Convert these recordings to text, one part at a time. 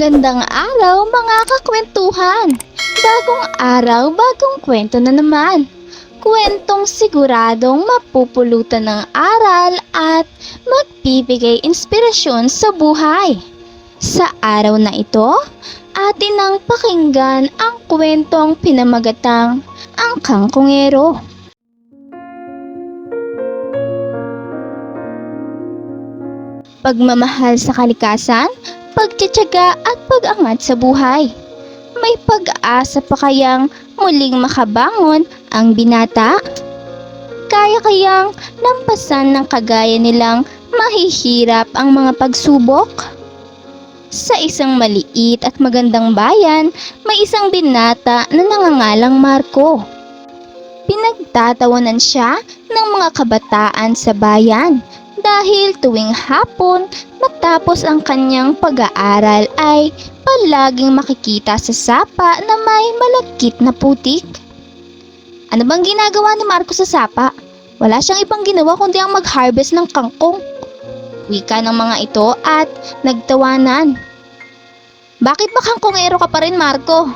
Magandang araw mga kakwentuhan! Bagong araw, bagong kwento na naman. Kwentong siguradong mapupulutan ng aral at magbibigay inspirasyon sa buhay. Sa araw na ito, atin ang pakinggan ang kwentong pinamagatang ang kangkongero. Pagmamahal sa kalikasan, pagtsatsaga at pag-angat sa buhay. May pag-asa pa kayang muling makabangon ang binata? Kaya kayang lampasan ng kagaya nilang mahihirap ang mga pagsubok? Sa isang maliit at magandang bayan, may isang binata na nangangalang Marco. Pinagtatawanan siya ng mga kabataan sa bayan dahil tuwing hapon matapos ang kanyang pag-aaral ay palaging makikita sa sapa na may malagkit na putik. Ano bang ginagawa ni Marco sa sapa? Wala siyang ibang ginawa kundi ang mag-harvest ng kangkong. Wika ng mga ito at nagtawanan. Bakit ba kangkongero ka pa rin, Marco?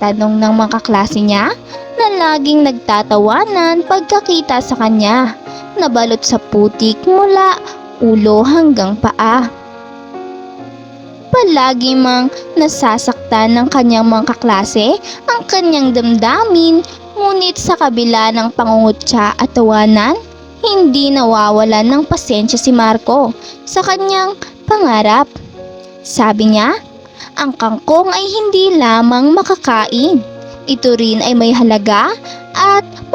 Tanong ng mga kaklase niya na laging nagtatawanan pagkakita sa kanya nabalot sa putik mula ulo hanggang paa. Palagi mang nasasaktan ng kanyang mga kaklase ang kanyang damdamin ngunit sa kabila ng pangungutya at tawanan, hindi nawawalan ng pasensya si Marco sa kanyang pangarap. Sabi niya, ang kangkong ay hindi lamang makakain. Ito rin ay may halaga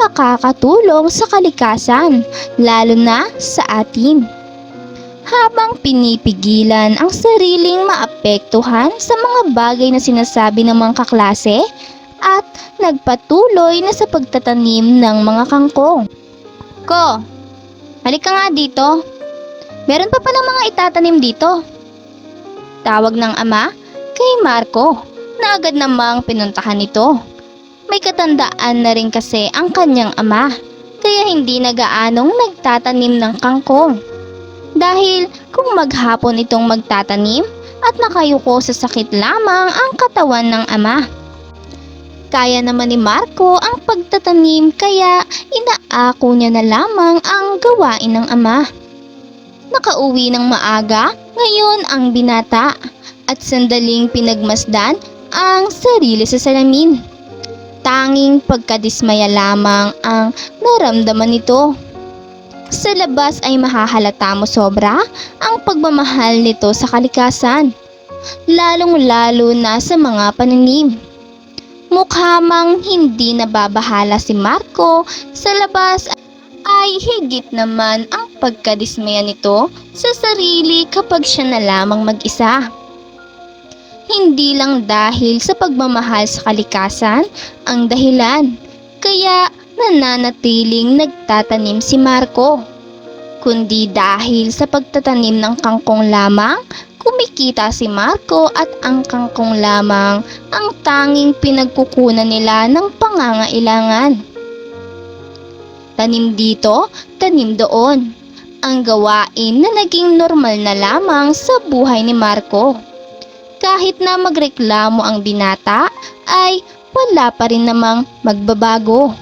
makakatulong sa kalikasan, lalo na sa atin. Habang pinipigilan ang sariling maapektuhan sa mga bagay na sinasabi ng mga kaklase at nagpatuloy na sa pagtatanim ng mga kangkong. Ko, halika nga dito. Meron pa palang mga itatanim dito. Tawag ng ama kay Marco na agad namang pinuntahan ito. May katandaan na rin kasi ang kanyang ama, kaya hindi nagaanong nagtatanim ng kangkong. Dahil kung maghapon itong magtatanim at nakayuko sa sakit lamang ang katawan ng ama. Kaya naman ni Marco ang pagtatanim kaya inaako niya na lamang ang gawain ng ama. Nakauwi ng maaga ngayon ang binata at sandaling pinagmasdan ang sarili sa salamin tanging pagkadismaya lamang ang naramdaman nito. Sa labas ay mahahalata mo sobra ang pagmamahal nito sa kalikasan, lalong-lalo na sa mga pananim. Mukha hindi nababahala si Marco sa labas ay higit naman ang pagkadismaya nito sa sarili kapag siya na lamang mag-isa hindi lang dahil sa pagmamahal sa kalikasan ang dahilan. Kaya nananatiling nagtatanim si Marco. Kundi dahil sa pagtatanim ng kangkong lamang, kumikita si Marco at ang kangkong lamang ang tanging pinagkukunan nila ng pangangailangan. Tanim dito, tanim doon. Ang gawain na naging normal na lamang sa buhay ni Marco kahit na magreklamo ang binata ay wala pa rin namang magbabago.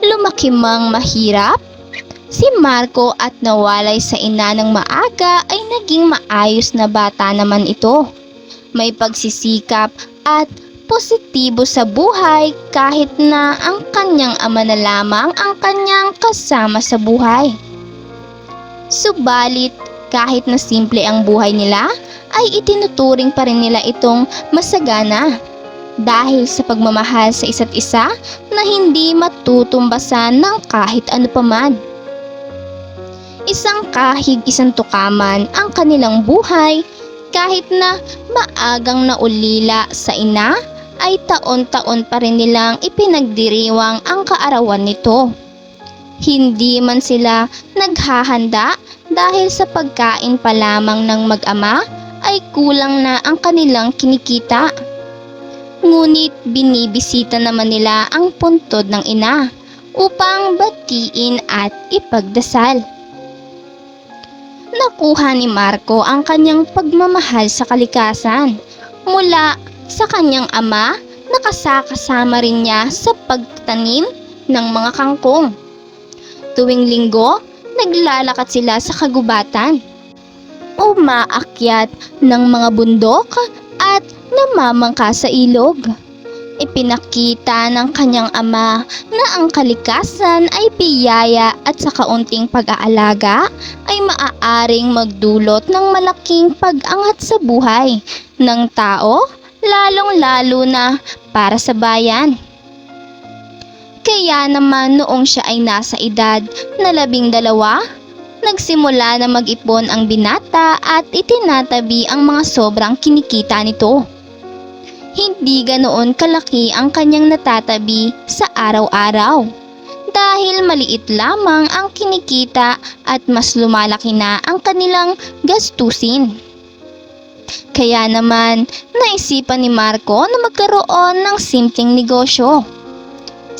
Lumaki mang mahirap, si Marco at nawalay sa ina ng maaga ay naging maayos na bata naman ito. May pagsisikap at positibo sa buhay kahit na ang kanyang ama na lamang ang kanyang kasama sa buhay. Subalit kahit na simple ang buhay nila, ay itinuturing pa rin nila itong masagana dahil sa pagmamahal sa isa't isa na hindi matutumbasan ng kahit ano paman. Isang kahig isang tukaman ang kanilang buhay kahit na maagang naulila sa ina ay taon-taon pa rin nilang ipinagdiriwang ang kaarawan nito. Hindi man sila naghahanda dahil sa pagkain pa lamang ng mag-ama ay kulang na ang kanilang kinikita. Ngunit binibisita naman nila ang puntod ng ina upang batiin at ipagdasal. nakuha ni Marco ang kanyang pagmamahal sa kalikasan mula sa kanyang ama na kasakasama rin niya sa pagtanim ng mga kangkong. Tuwing linggo, naglalakad sila sa kagubatan. Umaakyat ng mga bundok at namamangka sa ilog. Ipinakita ng kanyang ama na ang kalikasan ay biyaya at sa kaunting pag-aalaga ay maaaring magdulot ng malaking pag-angat sa buhay ng tao, lalong-lalo na para sa bayan. Kaya naman noong siya ay nasa edad na labing dalawa, nagsimula na mag-ipon ang binata at itinatabi ang mga sobrang kinikita nito. Hindi ganoon kalaki ang kanyang natatabi sa araw-araw. Dahil maliit lamang ang kinikita at mas lumalaki na ang kanilang gastusin. Kaya naman, naisipan ni Marco na magkaroon ng simpleng negosyo.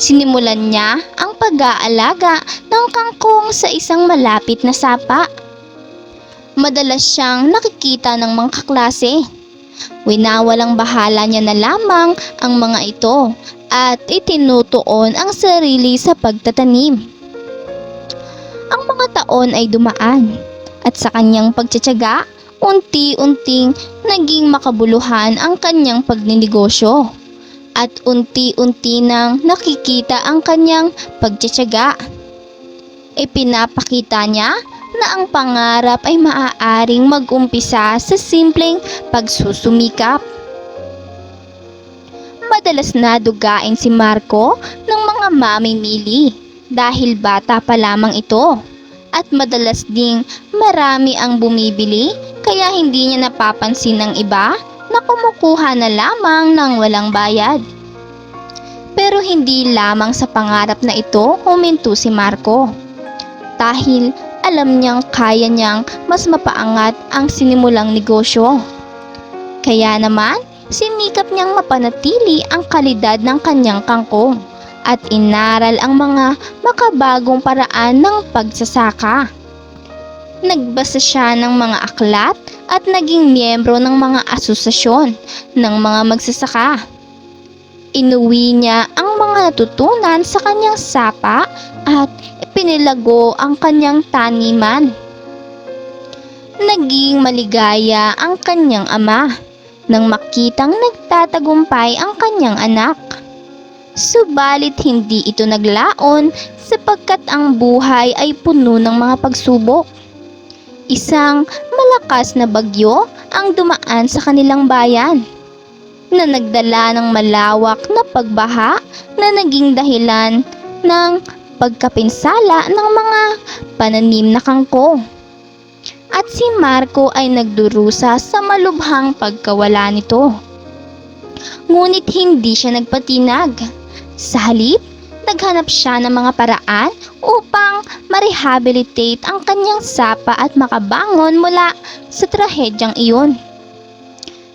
Sinimulan niya ang pag-aalaga ng kangkong sa isang malapit na sapa. Madalas siyang nakikita ng mga kaklase. Winawalang bahala niya na lamang ang mga ito at itinutuon ang sarili sa pagtatanim. Ang mga taon ay dumaan at sa kanyang pagtsatsaga, unti-unting naging makabuluhan ang kanyang pagninegosyo at unti-unti nang nakikita ang kanyang pagtsatsaga. Ipinapakita niya na ang pangarap ay maaaring mag-umpisa sa simpleng pagsusumikap. Madalas na dugain si Marco ng mga mamimili dahil bata pa lamang ito at madalas ding marami ang bumibili kaya hindi niya napapansin ng iba na kumukuha na lamang ng walang bayad. Pero hindi lamang sa pangarap na ito huminto si Marco. Dahil alam niyang kaya niyang mas mapaangat ang sinimulang negosyo. Kaya naman, sinikap niyang mapanatili ang kalidad ng kanyang kangkong at inaral ang mga makabagong paraan ng pagsasaka. Nagbasa siya ng mga aklat at naging miyembro ng mga asosasyon ng mga magsasaka. Inuwi niya ang mga natutunan sa kanyang sapa at ipinilago ang kanyang taniman. Naging maligaya ang kanyang ama nang makitang nagtatagumpay ang kanyang anak. Subalit hindi ito naglaon sapagkat ang buhay ay puno ng mga pagsubok. Isang malakas na bagyo ang dumaan sa kanilang bayan na nagdala ng malawak na pagbaha na naging dahilan ng pagkapinsala ng mga pananim na kangkong. At si Marco ay nagdurusa sa malubhang pagkawala nito. Ngunit hindi siya nagpatinag. Sa halip, naghanap siya ng mga paraan upang ma-rehabilitate ang kanyang sapa at makabangon mula sa trahedyang iyon.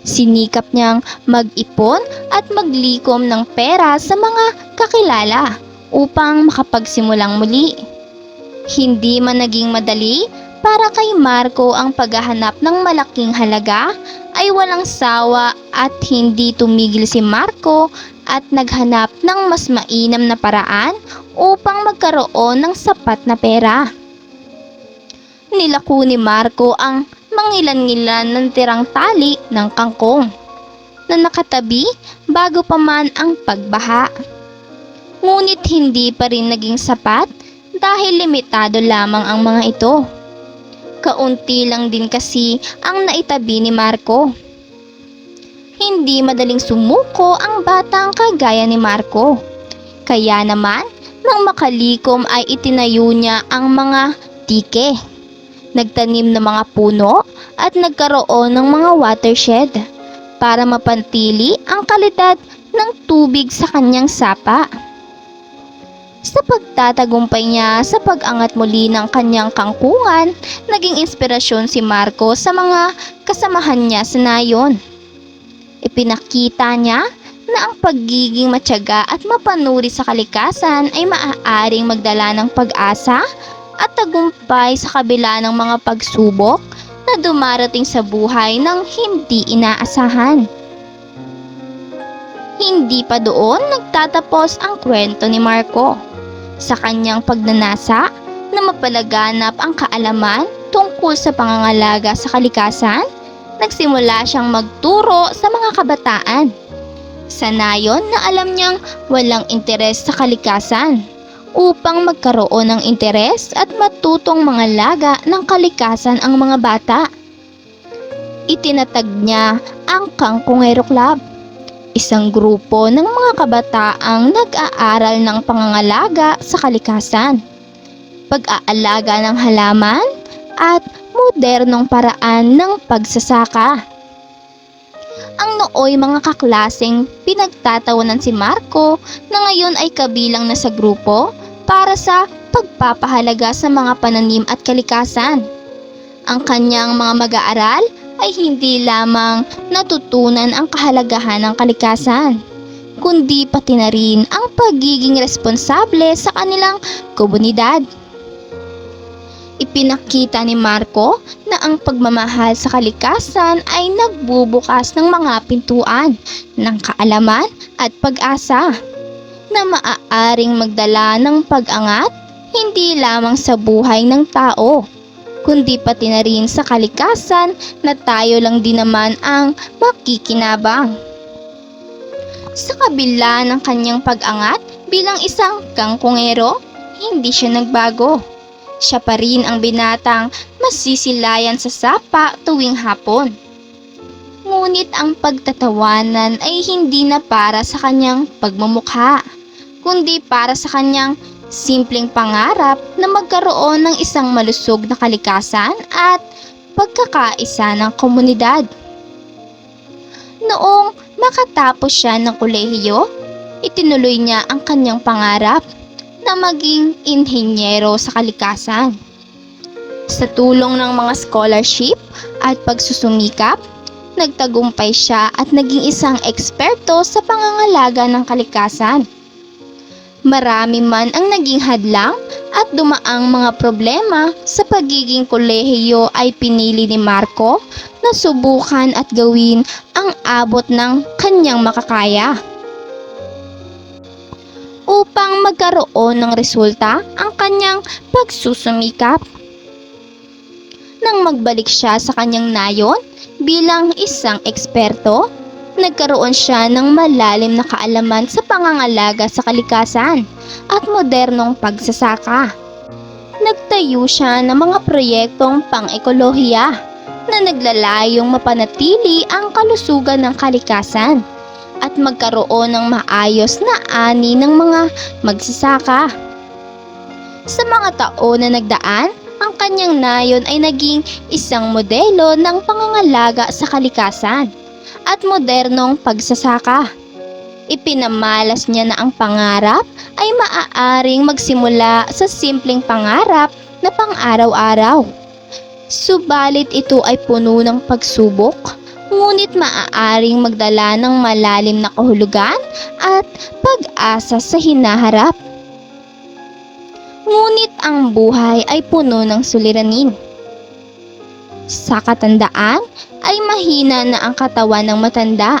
Sinikap niyang mag-ipon at maglikom ng pera sa mga kakilala upang makapagsimulang muli. Hindi man naging madali para kay Marco ang paghahanap ng malaking halaga ay walang sawa at hindi tumigil si Marco at naghanap ng mas mainam na paraan upang magkaroon ng sapat na pera. Nilako ni Marco ang mangilan-ngilan ng tirang tali ng kangkong na nakatabi bago pa man ang pagbaha. Ngunit hindi pa rin naging sapat dahil limitado lamang ang mga ito. Kaunti lang din kasi ang naitabi ni Marco. Hindi madaling sumuko ang batang kagaya ni Marco. Kaya naman, nang makalikom ay itinayo niya ang mga tike. Nagtanim ng mga puno at nagkaroon ng mga watershed para mapantili ang kalidad ng tubig sa kanyang sapa. Sa pagtatagumpay niya sa pag-angat muli ng kanyang kangkungan, naging inspirasyon si Marco sa mga kasamahan niya sa nayon. Ipinakita niya na ang pagiging matyaga at mapanuri sa kalikasan ay maaaring magdala ng pag-asa at tagumpay sa kabila ng mga pagsubok na dumarating sa buhay ng hindi inaasahan. Hindi pa doon nagtatapos ang kwento ni Marco. Sa kanyang pagnanasa na mapalaganap ang kaalaman tungkol sa pangangalaga sa kalikasan, nagsimula siyang magturo sa mga kabataan. Sanayon na alam niyang walang interes sa kalikasan upang magkaroon ng interes at matutong mga laga ng kalikasan ang mga bata. Itinatag niya ang Kangkongero Club, isang grupo ng mga kabataang nag-aaral ng pangangalaga sa kalikasan, pag-aalaga ng halaman at modernong paraan ng pagsasaka. Ang nooy mga kaklaseng pinagtatawanan si Marco na ngayon ay kabilang na sa grupo para sa pagpapahalaga sa mga pananim at kalikasan. Ang kanyang mga mag-aaral ay hindi lamang natutunan ang kahalagahan ng kalikasan, kundi pati na rin ang pagiging responsable sa kanilang komunidad. Ipinakita ni Marco na ang pagmamahal sa kalikasan ay nagbubukas ng mga pintuan ng kaalaman at pag-asa na maaaring magdala ng pag-angat hindi lamang sa buhay ng tao, kundi pati na rin sa kalikasan na tayo lang din naman ang makikinabang. Sa kabila ng kanyang pag-angat bilang isang kangkongero, hindi siya nagbago. Siya pa rin ang binatang masisilayan sa sapa tuwing hapon. Ngunit ang pagtatawanan ay hindi na para sa kanyang pagmumukha, kundi para sa kanyang simpleng pangarap na magkaroon ng isang malusog na kalikasan at pagkakaisa ng komunidad. Noong makatapos siya ng kolehiyo, itinuloy niya ang kanyang pangarap na maging inhenyero sa kalikasan. Sa tulong ng mga scholarship at pagsusumikap, nagtagumpay siya at naging isang eksperto sa pangangalaga ng kalikasan. Marami man ang naging hadlang at dumaang mga problema sa pagiging kolehiyo ay pinili ni Marco na subukan at gawin ang abot ng kanyang makakaya upang magkaroon ng resulta ang kanyang pagsusumikap. Nang magbalik siya sa kanyang nayon bilang isang eksperto, nagkaroon siya ng malalim na kaalaman sa pangangalaga sa kalikasan at modernong pagsasaka. Nagtayo siya ng mga proyektong pang-ekolohiya na naglalayong mapanatili ang kalusugan ng kalikasan at magkaroon ng maayos na ani ng mga magsasaka. Sa mga taon na nagdaan, ang kanyang nayon ay naging isang modelo ng pangangalaga sa kalikasan at modernong pagsasaka. Ipinamalas niya na ang pangarap ay maaaring magsimula sa simpleng pangarap na pang-araw-araw. Subalit ito ay puno ng pagsubok, ngunit maaaring magdala ng malalim na kahulugan at pag-asa sa hinaharap. Ngunit ang buhay ay puno ng suliranin. Sa katandaan ay mahina na ang katawan ng matanda,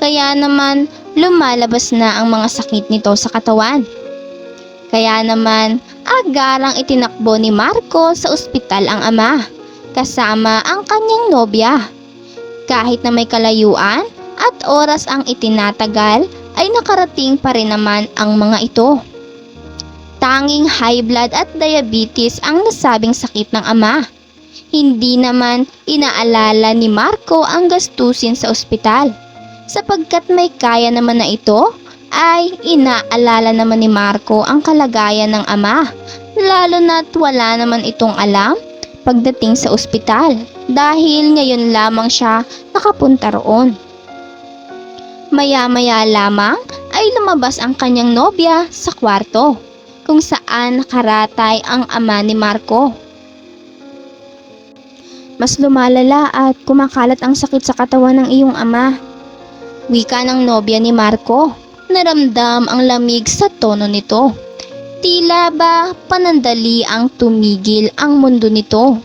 kaya naman lumalabas na ang mga sakit nito sa katawan. Kaya naman agarang itinakbo ni Marco sa ospital ang ama, kasama ang kanyang nobya. Kahit na may kalayuan at oras ang itinatagal, ay nakarating pa rin naman ang mga ito. Tanging high blood at diabetes ang nasabing sakit ng ama. Hindi naman inaalala ni Marco ang gastusin sa ospital. Sapagkat may kaya naman na ito, ay inaalala naman ni Marco ang kalagayan ng ama. Lalo na't wala naman itong alam pagdating sa ospital dahil ngayon lamang siya nakapunta roon. Maya-maya lamang ay lumabas ang kanyang nobya sa kwarto kung saan nakaratay ang ama ni Marco. Mas lumalala at kumakalat ang sakit sa katawan ng iyong ama. Wika ng nobya ni Marco. Naramdam ang lamig sa tono nito. Tila ba panandali ang tumigil ang mundo nito.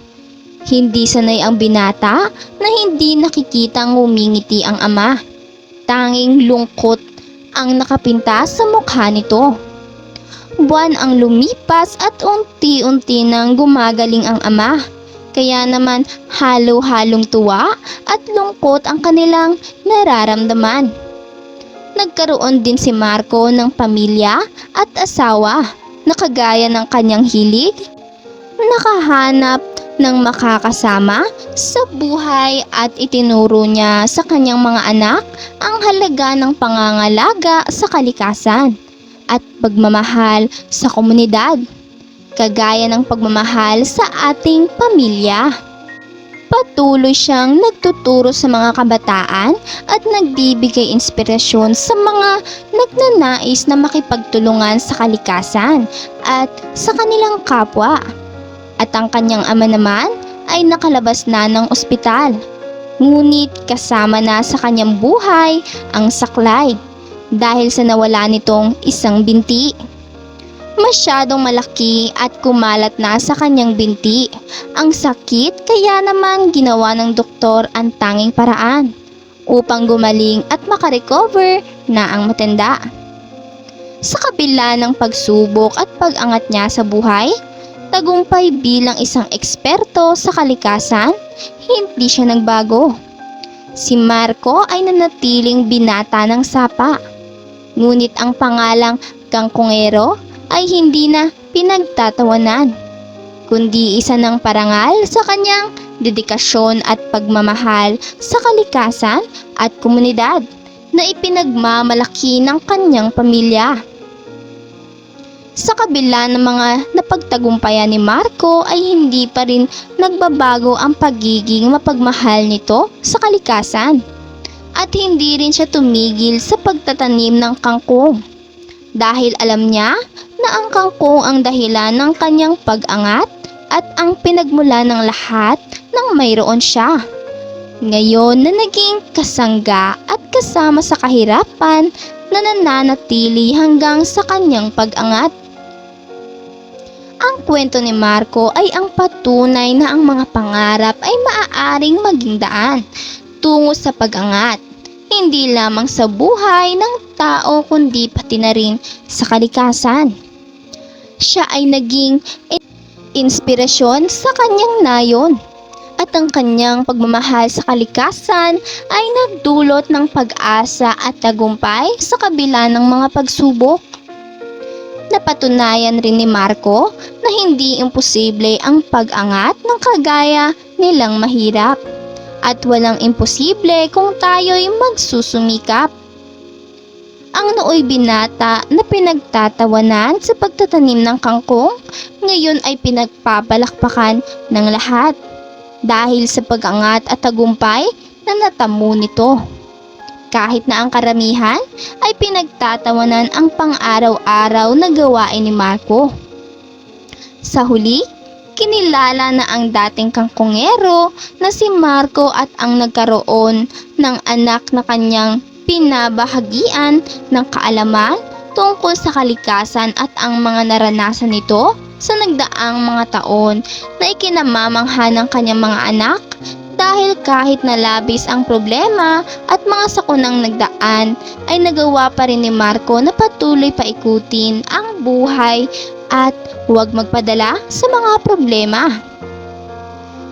Hindi sanay ang binata na hindi nakikitang ngumingiti ang ama. Tanging lungkot ang nakapinta sa mukha nito. Buwan ang lumipas at unti-unti nang gumagaling ang ama. Kaya naman halo-halong tuwa at lungkot ang kanilang nararamdaman. Nagkaroon din si Marco ng pamilya at asawa na kagaya ng kanyang hilig. Nakahanap ng makakasama sa buhay at itinuro niya sa kanyang mga anak ang halaga ng pangangalaga sa kalikasan at pagmamahal sa komunidad, kagaya ng pagmamahal sa ating pamilya. Patuloy siyang nagtuturo sa mga kabataan at nagbibigay inspirasyon sa mga nagnanais na makipagtulungan sa kalikasan at sa kanilang kapwa. At ang kanyang ama naman ay nakalabas na ng ospital. Ngunit kasama na sa kanyang buhay ang saklay dahil sa nawala nitong isang binti. Masyadong malaki at kumalat na sa kanyang binti. Ang sakit kaya naman ginawa ng doktor ang tanging paraan upang gumaling at makarecover na ang matanda. Sa kabila ng pagsubok at pag-angat niya sa buhay, tagumpay bilang isang eksperto sa kalikasan, hindi siya nagbago. Si Marco ay nanatiling binata ng sapa. Ngunit ang pangalang Kangkongero ay hindi na pinagtatawanan, kundi isa ng parangal sa kanyang dedikasyon at pagmamahal sa kalikasan at komunidad na ipinagmamalaki ng kanyang pamilya. Sa kabila ng mga napagtagumpayan ni Marco ay hindi pa rin nagbabago ang pagiging mapagmahal nito sa kalikasan. At hindi rin siya tumigil sa pagtatanim ng kangkong. Dahil alam niya na ang kangkong ang dahilan ng kanyang pag-angat at ang pinagmula ng lahat ng mayroon siya. Ngayon na naging kasangga at kasama sa kahirapan na nananatili hanggang sa kanyang pag-angat. Ang kwento ni Marco ay ang patunay na ang mga pangarap ay maaaring maging daan tungo sa pag-angat, hindi lamang sa buhay ng tao kundi pati na rin sa kalikasan. Siya ay naging inspirasyon sa kanyang nayon at ang kanyang pagmamahal sa kalikasan ay nagdulot ng pag-asa at tagumpay sa kabila ng mga pagsubok. Napatunayan rin ni Marco na hindi imposible ang pag-angat ng kagaya nilang mahirap at walang imposible kung tayo'y magsusumikap. Ang nooy binata na pinagtatawanan sa pagtatanim ng kangkong, ngayon ay pinagpapalakpakan ng lahat dahil sa pag-angat at tagumpay na natamo nito. Kahit na ang karamihan ay pinagtatawanan ang pang-araw-araw na gawain ni Marco. Sa huli, kinilala na ang dating kangkongero na si Marco at ang nagkaroon ng anak na kanyang pinabahagian ng kaalaman tungkol sa kalikasan at ang mga naranasan nito sa nagdaang mga taon na ikinamamangha ng kanyang mga anak dahil kahit na labis ang problema at mga sakunang nagdaan ay nagawa pa rin ni Marco na patuloy paikutin ang buhay at huwag magpadala sa mga problema.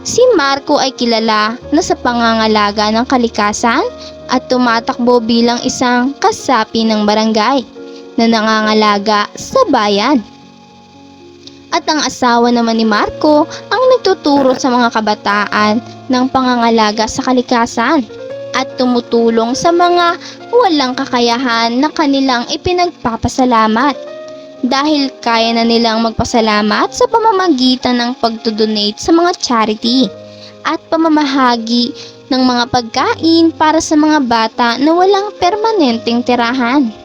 Si Marco ay kilala na sa pangangalaga ng kalikasan at tumatakbo bilang isang kasapi ng barangay na nangangalaga sa bayan. At ang asawa naman ni Marco ang nagtuturo sa mga kabataan ng pangangalaga sa kalikasan at tumutulong sa mga walang kakayahan na kanilang ipinagpapasalamat dahil kaya na nilang magpasalamat sa pamamagitan ng pagdodonate sa mga charity at pamamahagi ng mga pagkain para sa mga bata na walang permanenteng tirahan.